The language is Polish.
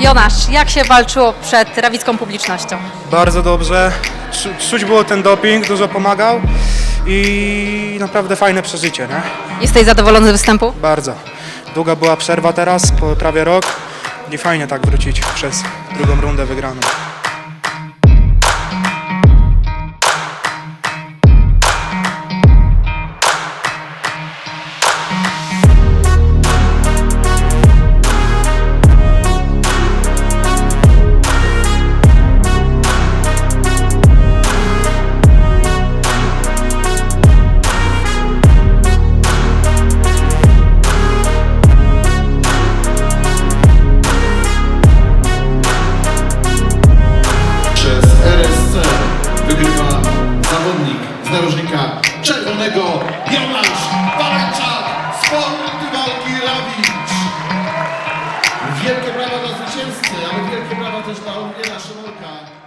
Jonasz, jak się walczyło przed rawicką publicznością? Bardzo dobrze. Czu- Czuć było ten doping, dużo pomagał i naprawdę fajne przeżycie, nie? Jesteś zadowolony z występu? Bardzo. Długa była przerwa teraz, po prawie rok i fajnie tak wrócić przez drugą rundę wygraną. z narożnika czerwonego Jonasz Waleńczak z Polity Walki Rawicz. Wielkie brawa dla zwycięzcy, ale wielkie brawa też dla Olgiera Szymolka.